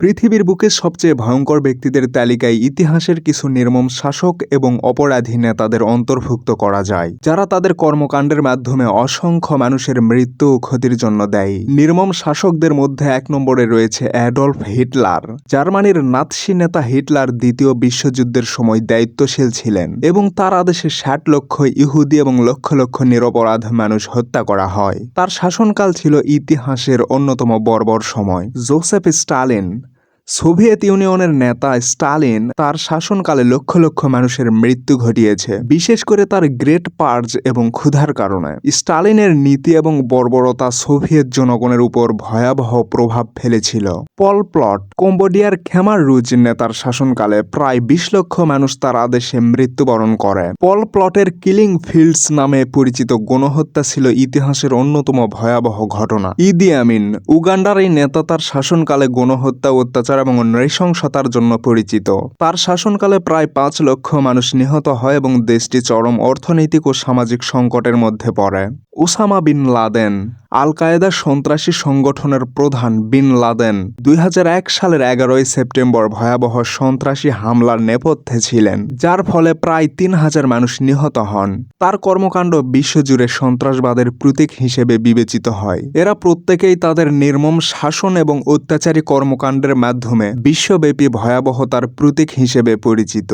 পৃথিবীর বুকে সবচেয়ে ভয়ঙ্কর ব্যক্তিদের তালিকায় ইতিহাসের কিছু নির্মম শাসক এবং অপরাধী নেতাদের অন্তর্ভুক্ত করা যায়, যারা তাদের কর্মকাণ্ডের মাধ্যমে অসংখ্য মানুষের মৃত্যু ও ক্ষতির জন্য দেয়। নির্মম শাসকদের মধ্যে এক নম্বরে রয়েছে অ্যাডলফ হিটলার। জার্মানির নাৎসি নেতা হিটলার দ্বিতীয় বিশ্বযুদ্ধের সময় দায়িত্বশীল ছিলেন এবং তার আদেশে ষাট লক্ষ ইহুদি এবং লক্ষ লক্ষ নিরপরাধ মানুষ হত্যা করা হয়। তার শাসনকাল ছিল ইতিহাসের অন্যতম বর্বর সময়। জোসেফ স্টালিন সোভিয়েত ইউনিয়নের নেতা স্টালিন তার শাসনকালে লক্ষ লক্ষ মানুষের মৃত্যু ঘটিয়েছে, বিশেষ করে তার গ্রেট পার্জ এবং ক্ষুধার কারণে। স্টালিনের নীতি এবং বর্বরতা সোভিয়েত জনগণের উপর ভয়াবহ প্রভাব ফেলেছিল। পল প্লট, কম্বোডিয়ার খেমার রুজ নেতার শাসনকালে প্রায় বিশ লক্ষ মানুষ তার আদেশে মৃত্যুবরণ করে। পল প্লটের কিলিং ফিল্ডস নামে পরিচিত গণহত্যা ছিল ইতিহাসের অন্যতম ভয়াবহ ঘটনা। ইদি আমিন, উগান্ডার এই নেতা তার শাসনকালে গণহত্যা অত্যাচার এবং নৃশংসতার জন্য পরিচিত। তার শাসনকালে প্রায় পাঁচ লক্ষ মানুষ নিহত হয় এবং দেশটি চরম অর্থনৈতিক ও সামাজিক সংকটের মধ্যে পড়ে। Osama bin Laden Al Qaeda সন্ত্রাসী সংগঠনের প্রধান বিন লাদেন, দুই হাজার এক সালের এগারোই সেপ্টেম্বর ভয়াবহ সন্ত্রাসী হামলার নেপথ্যে ছিলেন, যার ফলে প্রায় তিন হাজার মানুষ নিহত হন। তার কর্মকাণ্ড বিশ্বজুড়ে সন্ত্রাসবাদের প্রতীক হিসেবে বিবেচিত হয়। এরা প্রত্যেকেই তাদের নির্মম শাসন এবং অত্যাচারী কর্মকাণ্ডের মাধ্যমে বিশ্বব্যাপী ভয়াবহতার প্রতীক হিসেবে পরিচিত।